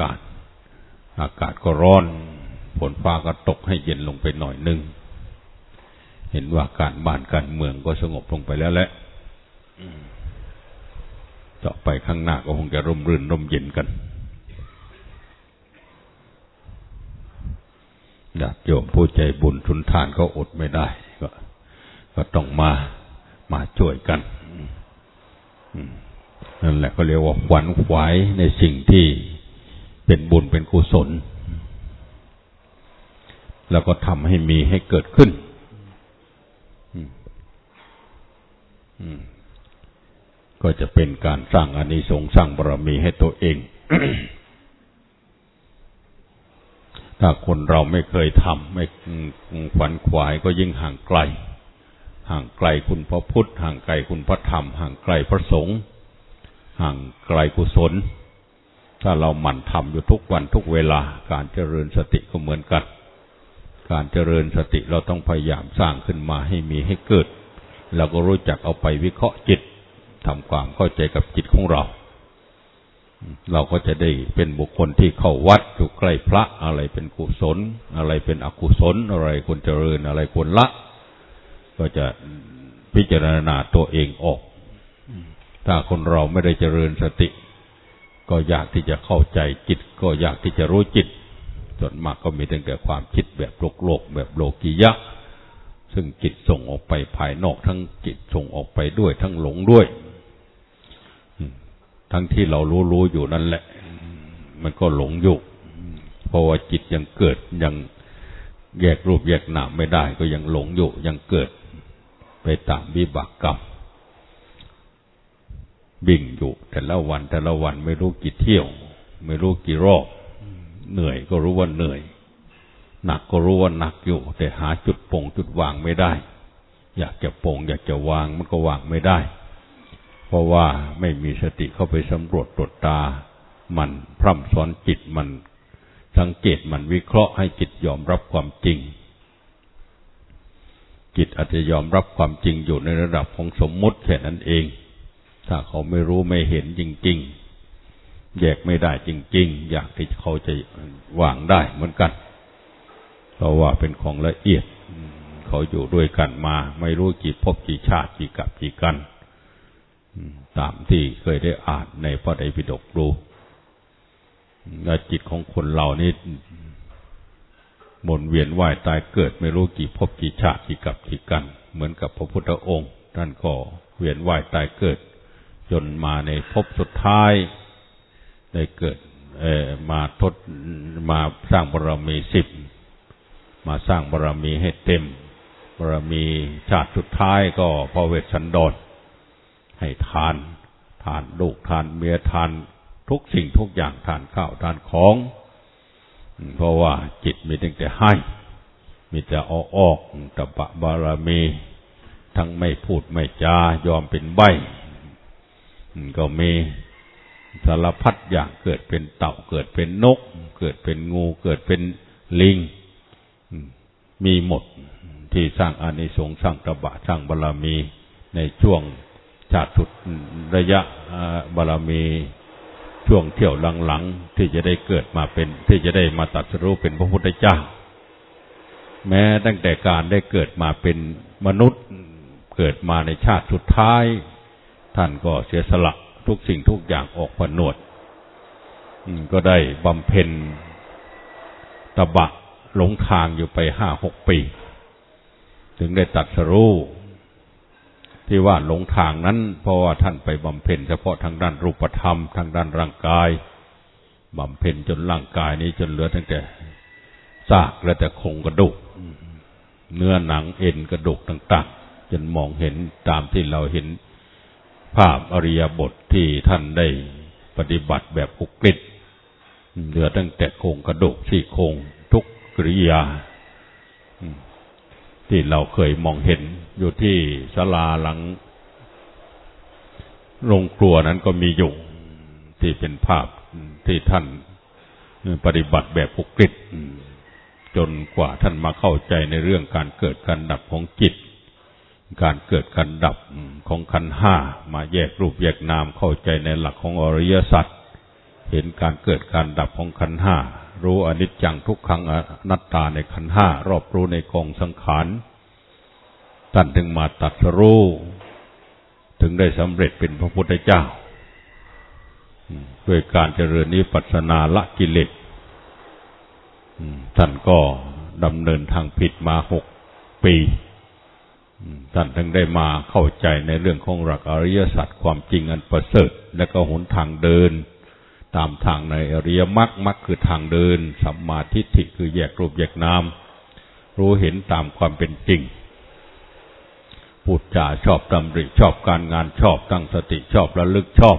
กาศอากาศก็ร้อนฝนฟ้าก็ตกให้เย็นลงไปหน่อยนึง เห็นว่าการบ้านการเมืองก็สงบลงไปแล้วแหละต่อไปข้างหน้าก็คงจะร่มรื่นร่มเย็นกันญาติโยมผู้ใจบุญทุนทานก็อดไม่ได้ ก็ ก็ต้องมามาช่วยกันนั่นแหละก็เรียกว่าขวัญขวายในสิ่งที่ เป็นบุญเป็นกุศล แล้วก็ทำให้มีให้เกิดขึ้นก็จะเป็นการสร้างอานิสงส์สร้างบารมีให้ตัวเอง ถ้าคนเราไม่เคยทำไม่ขวัญขวายก็ยิ่งห่างไกล ห่างไกลคุณพระพุทธ ห่างไกลคุณพระธรรม ห่างไกลพระสงฆ์ห่างไกลกุศล ถ้าเราหมั่นทำอยู่ทุกวันทุกเวลา การเจริญสติก็เหมือนกัน การเจริญสติเราต้องพยายามสร้างขึ้นมาให้มีให้เกิดเราก็รู้จักเอาไปวิเคราะห์จิตทำความเข้าใจกับจิตของเรา เราก็จะได้เป็นบุคคลที่เข้าวัดอยู่ใกล้พระอะไรเป็นกุศล อะไรเป็นอกุศล อะไรควรเจริญอะไรควรละ ก็จะพิจารณาตัวเองออก ถ้าคนเราไม่ได้เจริญสติ ก็ยากที่จะเข้าใจจิต ก็ยากที่จะรู้จิต ส่วนมากก็มีตั้งแต่ความคิดแบบโลกโลกแบบโลกียะ ซึ่งจิตส่งออกไปภายนอกทั้งจิตส่งออกไปด้วยทั้งหลงด้วย ทั้งที่เรารู้รู้อยู่นั่นแหละ มันก็หลงอยู่ เพราะว่าจิตยังเกิดยังแยกรูปแยกนามไม่ได้ ก็ยังหลงอยู่ยังเกิดไปตามวิบากกรรม บิ่งอยู่ แต่ละวันแต่ละวันไม่รู้กี่เที่ยว ไม่รู้กี่รอบเหนื่อยก็รู้ว่าเหนื่อยหนักก็รู้ว่าหนักอยู่ แต่หาจุดป่งจุดวางไม่ได้ อยากจะป่งอยากจะวางมันก็วางไม่ได้ เพราะว่าไม่มีสติเข้าไปสำรวจตรวจตา มันพร่ำสอนจิตมันสังเกตมันวิเคราะห์ให้จิตยอมรับความจริง จิตอาจจะยอมรับความจริงอยู่ในระดับของสมมุติแค่นั้นเอง ถ้าเขาไม่รู้ไม่เห็นจริง ๆ แยกไม่ได้จริง ๆ อยากที่เขาจะวางได้เหมือนกัน เพราะว่าเป็นของละเอียด เขาอยู่ด้วยกันมา ไม่รู้กี่พบกี่ชาติกี่กับกี่กัน ตามที่เคยได้อ่านในพระไตรปิฎกดูและจิตของคนเรานี่หมุนเวียนว่ายตายเกิดไม่รู้กี่ภพกี่ชาติกี่กับกี่กัน เหมือนกับพระพุทธองค์ ท่านก็เวียนว่ายตายเกิด จนมาในภพสุดท้าย ได้เกิดเอมาทดมาสร้างบารมีสิบมาสร้างบารมีให้เต็มบารมีชาติสุดท้ายก็พระเวสสันดรให้ทาน ทานลูกทานเมียทานทุกสิ่งทุกอย่างทานข้าวทานของ เพราะว่าจิตมีตั้งแต่ให้ มีแต่ออกออกตบะบารมี ทั้งไม่พูดไม่จายอมเป็นใบ ก็มีสารพัดอย่างเกิดเป็นเต่าเกิดเป็นนก เกิดเป็นงู เกิดเป็นลิง มีหมดที่สร้างอานิสงส์สร้างตบะสร้างบารมีในช่วงชาติสุดระยะบารมีช่วงเที่ยวหลังๆที่จะได้เกิดมาเป็น ที่จะได้มาตัดสรู้เป็นพระพุทธเจ้า แม้ตั้งแต่การได้เกิดมาเป็นมนุษย์เกิดมาในชาติสุดท้าย ท่านก็เสียสละทุกสิ่งทุกอย่างออกผนวดก็ได้บำเพ็ญตบะหลงทางอยู่ไปห้าหกปี ถึงได้ตัดสรู้ที่ว่าหลงทางนั้น เพราะว่าท่านไปบำเพ็ญเฉพาะทางด้านรูปธรรม ทางด้านร่างกายบำเพ็ญจนร่างกายนี้จนเหลือตั้งแต่ซากและแต่โครงกระดูก เนื้อหนังเอ็นกระดูกต่าง ๆ จนมองเห็นตามที่เราเห็น ภาพอริยบทที่ท่านได้ปฏิบัติแบบอุกฤษเหลือตั้งแต่โครงกระดูกสี่โครงทุกกริยา ที่เราเคยมองเห็นอยู่ที่ศาลาหลังโรงครัวนั้นก็มีอยู่ที่เป็นภาพที่ท่านปฏิบัติแบบปุกฤษจนกว่าท่านมาเข้าใจในเรื่องการเกิดการดับของจิต การเกิดการดับของขันห้ามาแยกรูปแยกนามเข้าใจในหลักของอริยสัจเห็นการเกิดการดับของขันห้ารู้อนิจจังทุกขังอนัตตาในขันห้ารอบรู้ในกองสังขารท่านถึงมาตัดรู้ถึงได้สำเร็จเป็นพระพุทธเจ้าด้วยการเจริญนิพพานาละกิเลสท่านก็ดำเนินทางผิดมาหกปี ท่านทั้งได้มาเข้าใจในเรื่องของหลักอริยสัจความจริงอันประเสริฐและก็หนทางเดิน ตามทางในอริยมรรคมรรคคือทางเดินสัมมาทิฏฐิคือแยกรูปแยกนามรู้เห็นตามความเป็นจริงพูดจาชอบดำริชอบการงานชอบตั้งสติชอบระลึกชอบ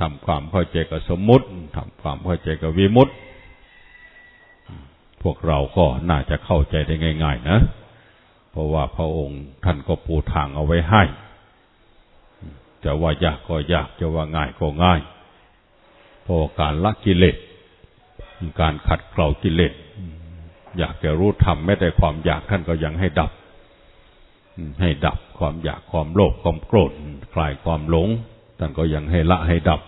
ทำความเข้าใจกับสมมุติทำความเข้าใจกับวิมุตติ พวกเราก็น่าจะเข้าใจได้ง่าย ๆ นะ ราะว่าพระองค์ท่านก็ปูทางเอาไว้ให้ จะว่ายากก็ยาก จะว่าง่ายก็ง่ายเพราะการละกิเลส การขัดเกลากิเลส อยากจะรู้ธรรมแม้แต่ความอยากท่านก็ยังให้ดับ ให้ดับความอยากความโลภความโกรธคลายความหลง ท่านก็ยังให้ละให้ดับ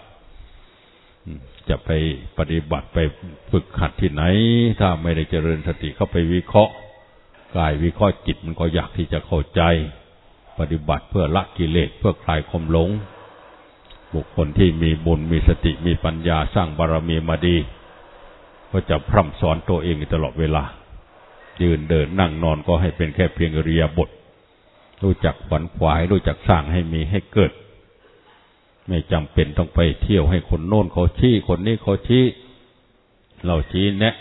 จะไปปฏิบัติไปฝึกขัดที่ไหน ถ้าไม่ได้เจริญสติเข้าไปวิเคราะห์ กายวิเคราะห์จิตมันก็อยากที่จะเข้าใจ ปฏิบัติเพื่อละกิเลสเพื่อคลายความหลง บุคคลที่มีบุญมีสติมีปัญญาสร้างบารมีมาดี ก็จะพร่ำสอนตัวเองตลอดเวลา ยืนเดินนั่งนอนก็ให้เป็นแค่เพียงเรียบท รู้จักขวัญขวาย รู้จักสร้างให้มีให้เกิด ไม่จำเป็นต้องไปเที่ยวให้คนโน้นเขาชี้คนนี้เขาชี้เราชี้แนะ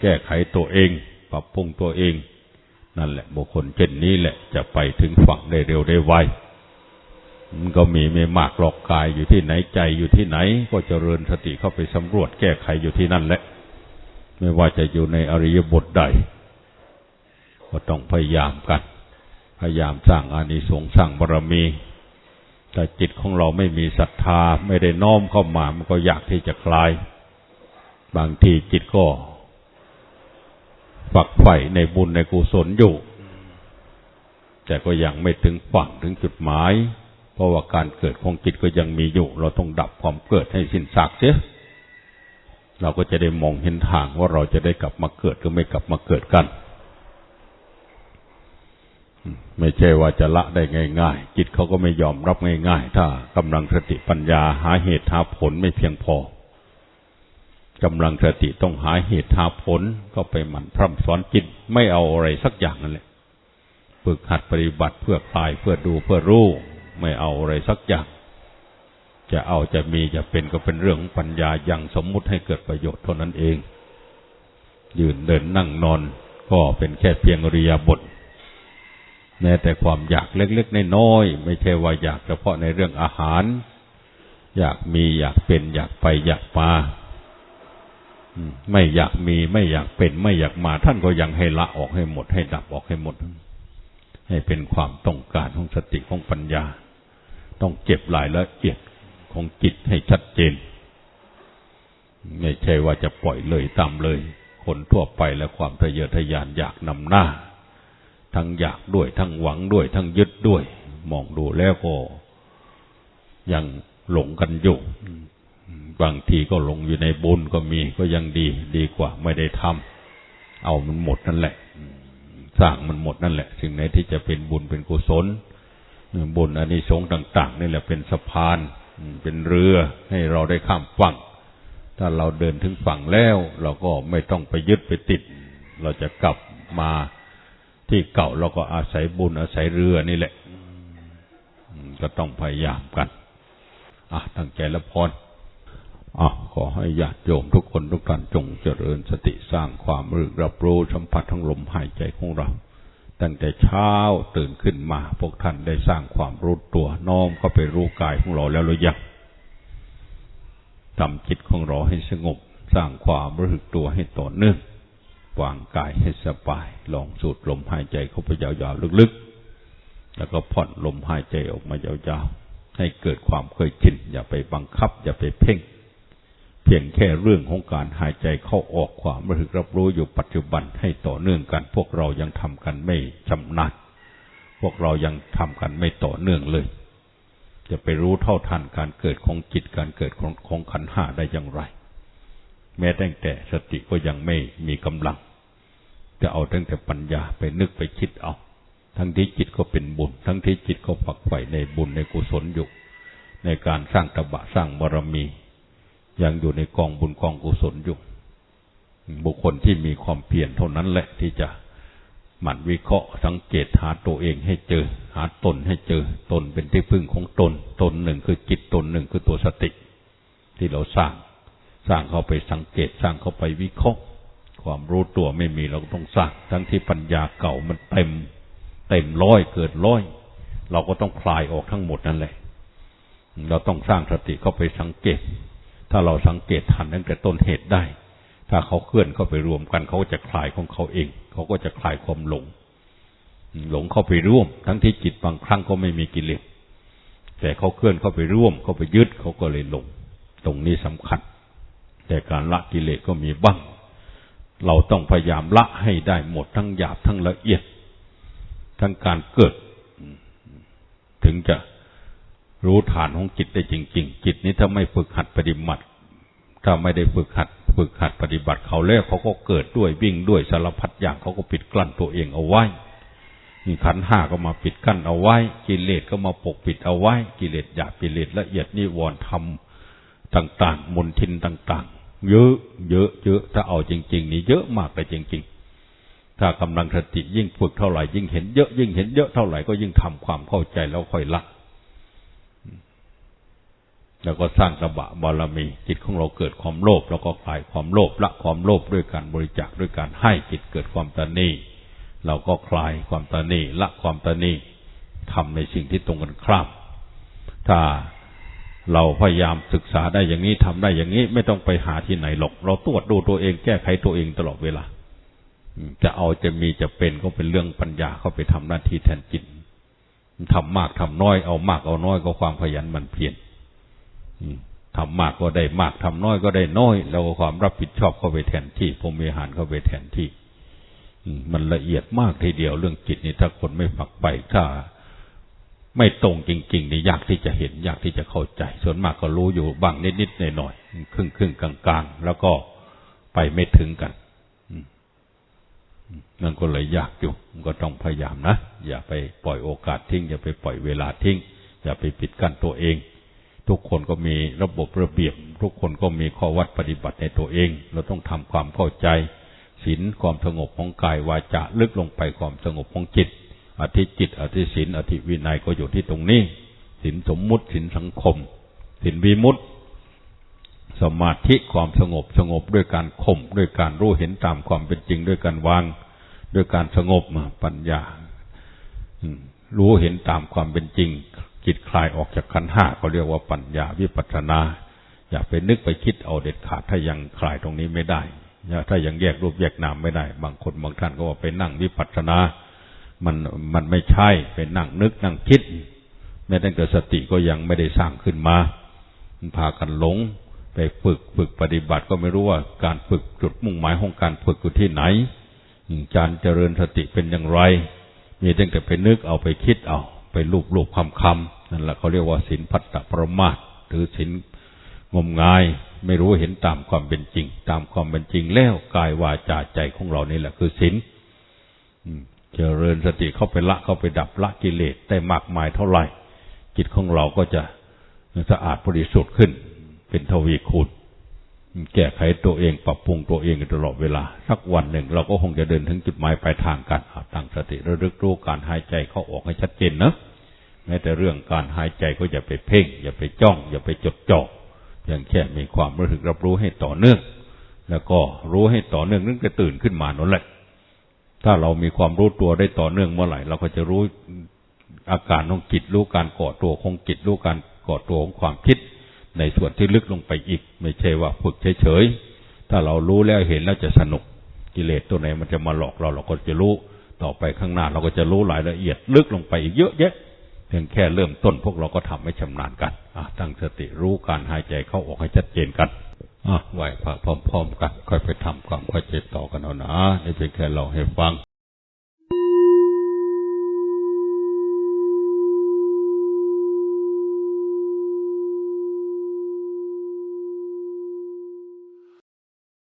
แก้ไขตัวเอง ปรับปรุงตัวเอง นั่นแหละบุคคลเช่นนี้แหละ จะไปถึงฝั่งได้เร็วได้ไวมันก็มีไม่มากหลอกกายอยู่ที่ไหนใจอยู่ที่ไหน ก็จเจริญสติเข้าไปสำรวจแก้ไขอยู่ที่นั่นแหละ ไม่ว่าจะอยู่ในอริยบทใด ก็ต้องพยายามกัน พยายามสร้างอานิสงส์สร้างบารมี แต่จิตของเราไม่มีศรัทธา ไม่ได้น้อมเข้ามา มันก็อยากที่จะคลาย บางทีจิตก็ ฝักใฝ่ในบุญในกุศลอยู่ แต่ก็ยังไม่ถึงฝั่งถึงจุดหมาย เพราะว่าการเกิดของจิตก็ยังมีอยู่ เราต้องดับความเกิดให้สิ้นซากเสียเราก็จะได้มองเห็นทางว่าเราจะได้กลับมาเกิดหรือไม่กลับมาเกิดกัน ไม่ใช่ว่าจะละได้ง่ายๆจิตเขาก็ไม่ยอมรับง่าย ๆ ถ้ากำลังสติปัญญาหาเหตุหาผลไม่เพียงพอ กำลังสติต้องหาเหตุหาผลก็ไปหมั่นพร่ำสอนจิตไม่เอาอะไรสักอย่างนั่นแหละฝึกหัดปฏิบัติเพื่อคลายเพื่อดูเพื่อรู้ไม่เอาอะไรสักอย่าง จะเอาจะมีจะเป็นก็เป็นเรื่องของปัญญาอย่างสมมุติให้เกิดประโยชน์เท่านั้นเอง ยืนเดินนั่งนอนก็เป็นแค่เพียงริยาบทแม้แต่ความอยากเล็กๆน้อยๆไม่ใช่ว่าอยากเฉพาะในเรื่องอาหาร อยากมีอยากเป็นอยากไปอยากมา ไม่อยากมีไม่อยากเป็น ไม่อยากมา ท่านก็ยังให้ละออกให้หมด ให้ดับออกให้หมด ให้เป็นความต้องการของสติของปัญญา ต้องเก็บรายละเอียดของจิตให้ชัดเจน ไม่ใช่ว่าจะปล่อยเลยตามเลย คนทั่วไปและความทะเยอทะยานอยากนำหน้า ทั้งอยากด้วยทั้งหวังด้วย ทั้งยึดด้วย มองดูแล้วก็ยังหลงกันอยู่ บางทีก็ลงอยู่ในบุญก็มีก็ยังดีดีกว่าไม่ได้ทำเอามันหมดนั่นแหละสร้างมันหมดนั่นแหละสิ่งไหนที่จะเป็นบุญเป็นกุศลบุญอันนี้สงต่าง ๆ นี่แหละเป็นสะพานเป็นเรือให้เราได้ข้ามฝั่ง ถ้าเราเดินถึงฝั่งแล้ว เราก็ไม่ต้องไปยึดไปติด เราจะกลับมาที่เก่าเราก็อาศัยบุญอาศัยเรือนี่แหละก็ต้องพยายามกัน อะตั้งใจละพร อะขอให้ญาติโยมทุกคนทุกท่านจงเจริญสติสร้างความรึกรับรู้สัมผัสทั้งลมหายใจของเรา ตั้งแต่เช้าตื่นขึ้นมาพวกท่านได้สร้างความรู้ตัวน้อมเข้าไปรู้กายของเราแล้วหรือยังทำจิตของเราให้สงบ สร้างความรู้สึกตัวให้ต่อเนื่องวางกายให้สบาย ลองสูดลมหายใจเข้าไปยาวๆลึกๆ แล้วก็ผ่อนลมหายใจออกมายาวๆ ให้เกิดความเคยชินอย่าไปบังคับ อย่าไปเพ่ง เพียงแค่เรื่องของการหายใจเข้าออกความรู้สึกรับรู้อยู่ปัจจุบันให้ต่อเนื่องกัน พวกเรายังทำกันไม่ชำนาญพวกเรายังทำกันไม่ต่อเนื่องเลย จะไปรู้เท่าทันการเกิดของจิตการเกิดของของขันห้าได้อย่างไร แม้แต่แต่สติก็ยังไม่มีกำลัง จะเอาตั้งแต่ปัญญาไปนึกไปคิดเอา ทั้งที่จิตก็เป็นบุญ ทั้งที่จิตก็ฝักใฝ่ในบุญในกุศลอยู่ในการสร้างตบะสร้างบารมี ยังอยู่ในกองบุญกองกุศลอยู่บุคคลที่มีความเพียรเท่านั้นแหละที่จะหมั่นวิเคราะห์สังเกตหาตัวเองให้เจอ หาตนให้เจอ ตนเป็นที่พึ่งของตน ตนหนึ่งคือจิตตนหนึ่งคือตัวสติ ที่เราสร้าง สร้างเข้าไปสังเกตสร้างเข้าไปวิเคราะห์ ความรู้ตัวไม่มีเราก็ต้องสร้าง ทั้งที่ปัญญาเก่ามันเต็ม เต็มร้อยเกิดร้อย เราก็ต้องคลายออกทั้งหมดนั่นแหละ เราต้องสร้างสติเข้าไปสังเกต ถ้าเราสังเกตทันตั้งแต่ต้นเหตุได้ ถ้าเขาเคลื่อนเข้าไปรวมกัน เขาจะคลายของเขาเอง เขาก็จะคลายความหลง หลงเข้าไปร่วม ทั้งที่จิตบางครั้งก็ไม่มีกิเลสแต่เขาเคลื่อนเข้าไปร่วม เข้าไปยึดเขาก็เลยหลง ตรงนี้สำคัญ แต่การละกิเลสก็มีบ้าง เราต้องพยายามละให้ได้หมดทั้งหยาบทั้งละเอียด ทั้งการเกิด ถึงจะ รู้ฐานของจิตได้จริง ๆ จิตนี้ถ้าไม่ฝึกหัดปฏิบัติ ถ้าไม่ได้ฝึกหัดฝึกหัดปฏิบัติเขาแล้วเขาก็เกิดด้วยวิ่งด้วยสารพัดอย่างเขาก็ปิดกลั้นตัวเองเอาไว้มีขันห้าก็มาปิดกั้นเอาไว้ กิเลสก็มาปกปิดเอาไว้ กิเลสหยาบกิเลสละเอียดนิวรณ์ธรรมต่าง ๆ มนทินต่าง ๆ เยอะ เยอะ เยอะ ถ้าเอาจริง ๆ นี่เยอะมากเลยจริง ๆ ถ้ากำลังสติยิ่งฝึกเท่าไหร่ยิ่งเห็นเยอะยิ่งเห็นเยอะเท่าไหร่ก็ยิ่งทำความเข้าใจแล้วค่อยละ แล้วก็สร้างตบะบารมี จิตของเราเกิดความโลภแล้วก็คลายความโลภละความโลภด้วยการบริจาคด้วยการให้จิตเกิดความตานีเราก็คลายความตานีละความตานีทำในสิ่งที่ตรงกันข้ามถ้าเราพยายามศึกษาได้อย่างนี้ทำได้อย่างนี้ ไม่ต้องไปหาที่ไหนหรอก เราตรวจดูตัวเองแก้ไขตัวเองตลอดเวลาจะเอาจะมีจะเป็นก็เป็นเรื่องปัญญาเข้าไปทำหน้าที่แทนจิตทำมากทำน้อยเอามากเอาน้อยก็ความขยันมันเพียร ทำมากก็ได้มากทำน้อยก็ได้น้อยแล้วความรับผิดชอบเข้าไปแทนที่พรมีหารเข้าไปแทนที่มันละเอียดมากทีเดียวเรื่องจิตนี่ถ้าคนไม่ฝักไปถ้าไม่ตรงจริงๆนี่ยากที่จะเห็น ยากที่จะเข้าใจ ส่วนมากก็รู้อยู่บ้างนิดๆหน่อยๆครึ่งครึ่งกลางๆ แล้วก็ไปไม่ถึงกันนั่นก็เลยยากอยู่ก็ต้องพยายามนะ อย่าไปปล่อยโอกาสทิ้ง อย่าไปปล่อยเวลาทิ้ง อย่าไปปิดกั้นตัวเอง ทุกคนก็มีระบบระเบียบ ทุกคนก็มีข้อวัดปฏิบัติในตัวเอง เราต้องทำความเข้าใจศีลความสงบของกายวาจาลึกลงไปความสงบของจิตอธิจิต อธิศีลอธิวินัยก็อยู่ที่ตรงนี้ศีลสมมุติศีลสังคมศีลวิมุตติ สมาธิความสงบสงบด้วยการข่มด้วยการรู้เห็นตามความเป็นจริงด้วยการวาง ด้วยการสงบปัญญารู้เห็นตามความเป็นจริง จิตคลายออกจากขันห้าเขาเรียกว่าปัญญาวิปัสนา อย่าไปนึกไปคิดเอาเด็ดขาดถ้ายังคลายตรงนี้ไม่ได้ถ้ายังแยกรูปแยกนามไม่ได้ บางคนบางท่านก็ว่าไปนั่งวิปัสสนา มันมันไม่ใช่ไปนั่งนึกนั่งคิด แม้แต่เกิดสติก็ยังไม่ได้สร้างขึ้นมาพากันหลง ไปฝึกฝึกปฏิบัติก็ไม่รู้ว่าการฝึกจุดมุ่งหมายของการฝึกอยู่ที่ไหนการเจริญสติเป็นอย่างไร มีตั้งแต่ไปนึกเอาไปคิดเอา ไปรูปรูปคำคำ นั่นแหละเขาเรียกว่าสินพัตตปรมาตหรือสินงมงายไม่รู้เห็นตามความเป็นจริง ตามความเป็นจริงแล้วกายวาจาใจของเรานี่แหละคือศีลเจริญสติเข้าไปละเข้าไปดับละกิเลสได้มากมายเท่าไหร่ จิตของเราก็จะสะอาดบริสุทธิ์ขึ้น เป็นทวีคูณแก้ไขตัวเองปรับปรุงตัวเองตลอดเวลา สักวันหนึ่ง เราก็คงจะเดินถึงจุดหมายปลายทางกันตั้งสติระลึกรู้การหายใจเข้าออกให้ชัดเจนนะ แม้แต่เรื่องการหายใจก็อย่าไปเพ่ง อย่าไปจ้อง อย่าไปจดจ่ออย่างแค่มีความรู้สึกรับรู้ให้ต่อเนื่อง แล้วก็รู้ให้ต่อเนื่องนึกจะตื่นขึ้นมานั่นแหละ ถ้าเรามีความรู้ตัวได้ต่อเนื่องเมื่อไหร่เราก็จะรู้อาการของจิตรู้การก่อตัวของจิตรู้การก่อตัวของความคิด ในส่วนที่ลึกลงไปอีก ไม่ใช่ว่าฝึกเฉยๆถ้าเรารู้แล้วเห็นแล้วจะสนุกกิเลสตัวไหนมันจะมาหลอกเราเราก็จะรู้ต่อไปข้างหน้า เราก็จะรู้รายละเอียด ลึกลงไปอีกเยอะแยะ เพียงแค่เริ่มต้นพวกเราก็ทำให้ชำนาญกันตั้งสติรู้การหายใจเข้าออกให้ชัดเจนกันไหวพระพร้อม ๆ กัน ค่อยไปทำความเข้าใจต่อกันเอานะนี่เป็นแค่เราให้ฟัง